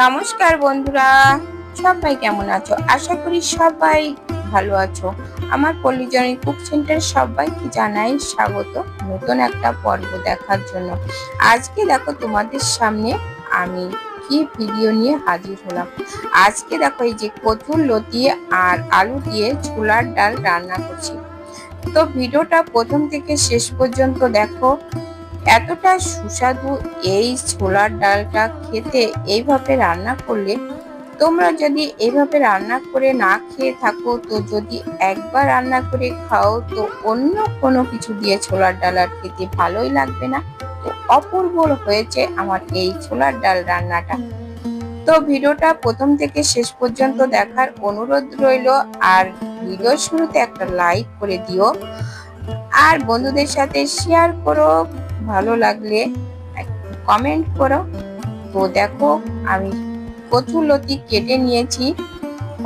নমস্কার বন্ধুরা, সবাই কেমন আছো? আশা করি সবাই ভালো আছো। আমার পল্লীজনী কুক সেন্টার সবাইকে জানাই স্বাগত নতুন একটা পর্ব দেখার জন্য। আজকে দেখো তোমাদের সামনে আমি কি ভিডিও নিয়ে হাজির হলাম। আজকে দেখো এই যে কচুর লতি আর আলু দিয়ে ছোলার ডাল রান্না করছি। তো ভিডিওটা প্রথম থেকে শেষ পর্যন্ত দেখো। এতটা সুস্বাদু এই ছোলার ডালটা খেতে এইভাবে রান্না করলে, তোমরা যদি এইভাবে রান্না করে না খেয়ে থাকো, তো যদি একবার রান্না করে খাও, তো অন্য কোনো কিছু দিয়ে ছোলার ডাল আর খেতে ভালোই লাগবে না। তো অপূর্ব হয়েছে আমার এই ছোলার ডাল রান্নাটা। তো ভিডিওটা প্রথম থেকে শেষ পর্যন্ত দেখার অনুরোধ রইল, আর ভিডিও শুরুতে একটা লাইক করে দিও। আর বন্ধুদের সাথে শেয়ার করো। ভালো লাগলে কমেন্ট করো। তো দেখো, আমি কচুর লতি কেটে নিয়েছি।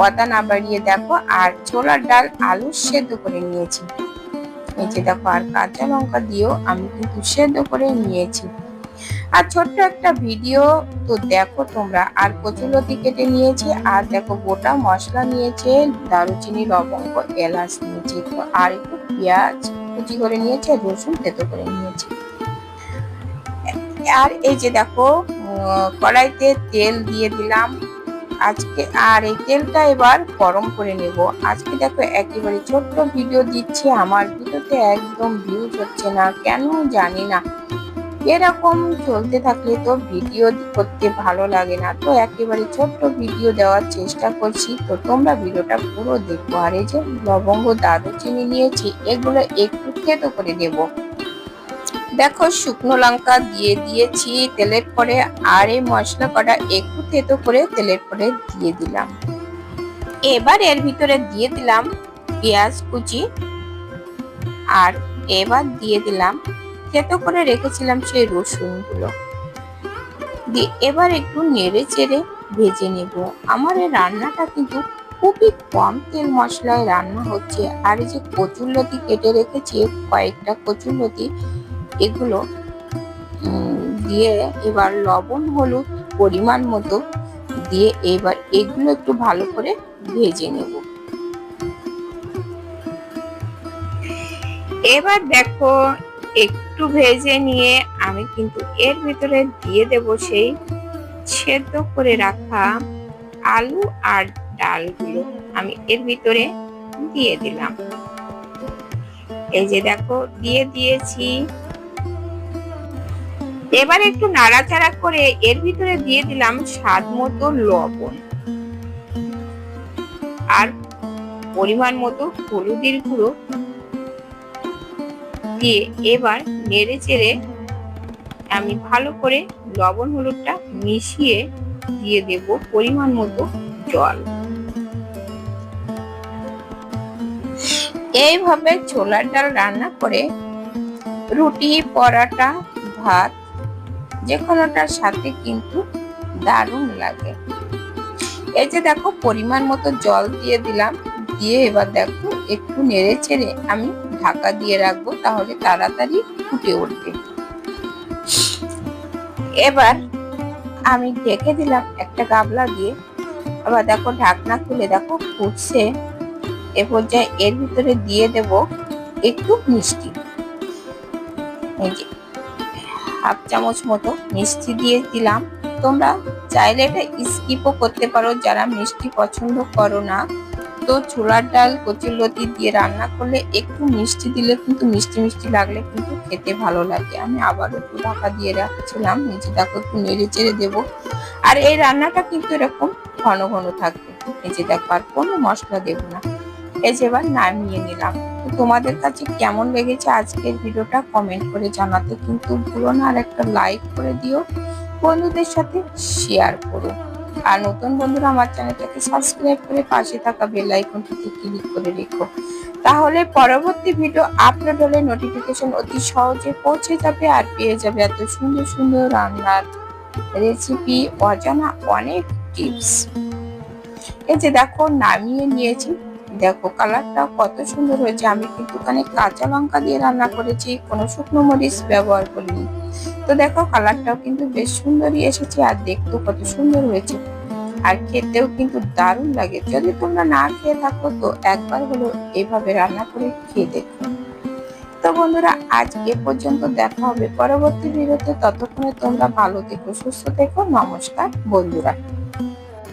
কথা না বাড়িয়ে দেখো, আর ছোলার ডাল আলু সেদ্ধ করে নিয়েছি। এই যে দেখো, আর কাঁচা লঙ্কা দিয়েও আমি কিন্তু সেদ্ধ করে নিয়েছি। আর ছোট্ট একটা ভিডিও, তো দেখো তোমরা, আর কচুলতি কেটে নিয়েছি। আর দেখো, গোটা মশলা নিয়েছে, দারুচিনি, লবঙ্গ, এলাচ নিয়েছি, আর একটু পেঁয়াজ কুচি করে নিয়েছে রসুন তেতো করে নিয়েছি। আর এই যে দেখো কড়াইতে তেল দিয়ে দিলাম। আজকে, আর এই তেলটা এবার গরম করে নেব। আজকে দেখো, একেবারে ছোট্ট ভিডিও দিচ্ছি। আমার ভিডিওতে একদম ভিউজ হচ্ছে না, কেন জানি না। এরকম চলতে থাকলে তো ভিডিও করতে ভালো লাগে না। তো একেবারে ছোট্ট ভিডিও দেওয়ার চেষ্টা করছি। তো তোমরা ভিডিওটা পুরো দেখব আর এই যে লবঙ্গ, দারুচিনি নিয়েছি, এগুলো একটু থেতো করে দেবো। দেখো, শুকনো লঙ্কা দিয়ে দিয়েছি, তেলের পরে আর এই মশলা কটা একটু থেতো করে তেলের পরে দিয়ে দিলাম। এবার এর ভিতরে দিয়ে দিলাম পেঁয়াজ কুচি আর এবার দিয়ে দিলাম থেতো করে রেখেছিলাম সেই রসুনগুলো। দিয়ে এবার একটু নেড়ে চেড়ে ভেজে নেব। আমার এই রান্নাটা কিন্তু খুবই কম তেল মশলায় রান্না হচ্ছে। আর এই যে কচুরলতি কেটে রেখেছি, কয়েকটা কচুরলতি এগুলো দিয়ে এবার লবণ, হলুদ পরিমাণ মতো দিয়ে এবার এগুলো একটু ভালো করে ভেজে নেব। এবার দেখো, একটু ভেজে নিয়ে আমি কিন্তু এর ভিতরে দিয়ে দেব সেই সেদ্ধ করে রাখা আলু আর ডালগুলো। আমি এর ভিতরে দিয়ে দিলাম। এই যে দেখো, দিয়ে দিয়েছি। এবার একটু নাড়াচাড়া করে এর ভিতরে দিয়ে দিলাম স্বাদ মতো লবণ। আর পরিমাণ মতো হলুদের গুঁড়ো। দিয়ে এবার নেড়ে চেড়ে আমি ভালো করে লবণ হলুদটা মিশিয়ে দিয়ে দেব পরিমাণ মতো জল। এইভাবে ছোলার ডাল রান্না করে রুটি, পরাটা, ভাত যে কোনোটার সাথে কিন্তু দারুণ লাগে। এই যে দেখো, পরিমাণ মতো জল দিয়ে দিলাম। দিয়ে এবার দেখো, একটু নেড়ে চেড়ে আমি ঢাকা দিয়ে রাখব, তাহলে তাড়াতাড়ি ফুটে উঠবে। এবার আমি ঢেকে দিলাম একটা গাবলা দিয়ে। আবার দেখো, ঢাকনা খুলে দেখো, ফুটছে। এ পর্যায়ে এর ভিতরে দিয়ে দেব একটু মিষ্টি। হাফ চামচ মতো মিষ্টি দিয়ে দিলাম। তোমরা চাইলে এটা স্কিপও করতে পারো, যারা মিষ্টি পছন্দ করো না। তো ছোলার ডাল কচুরলতি দিয়ে রান্না করলে একটু মিষ্টি দিলে কিন্তু মিষ্টি মিষ্টি লাগলে কিন্তু খেতে ভালো লাগে। আমি আবার একটু ঢাকা দিয়ে রাখছিলাম, নিচে দেখো একটু নেড়ে চেড়ে দেবো। আর এই রান্নাটা কিন্তু এরকম ঘন ঘন থাকবে। যে দেখো, আর কোনো মশলা দেবো না। এই এবার নামিয়ে নিলাম। তোমাদের কাছে কেমন লেগেছে আজকের ভিডিওটা কমেন্ট করে জানাতে কিন্তু ভুলো না। আর একটা লাইক করে দিও, বন্ধুদের সাথে শেয়ার করো। আর নতুন বন্ধুরা আমার চ্যানেলটাকে সাবস্ক্রাইব করে পাশে থাকা বেল আইকনটিতে ক্লিক করে রেখো। তাহলে পরবর্তী ভিডিও আপলোড হলে নোটিফিকেশন অতি সহজে পৌঁছে যাবে আর পেয়ে যাবে এত সুন্দর সুন্দর রান্নার রেসিপি অজানা অনেক টিপস এই যে দেখো, নামিয়ে নিয়েছি। দেখো কালারটাও কত সুন্দর হয়েছে। আমি কিন্তু ওখানে কাঁচা লঙ্কা দিয়ে রান্না করেছি, কোনো শুকনো মরিচ ব্যবহার করিনি। তো দেখো, কালারটাও কিন্তু বেশ সুন্দরই এসেছে আর দেখতেও কত সুন্দর হয়েছে। আর খেতেও কিন্তু দারুণ লাগে। যদি তোমরা না খেয়ে থাকো, তো একবার হলো এইভাবে রান্না করে খেয়ে দেখো। তো বন্ধুরা আজ এ পর্যন্ত দেখা হবে পরবর্তী ভিডিওতে। ততক্ষণে তোমরা ভালো থেকো, সুস্থ থেকো। নমস্কার, বন্ধুরা।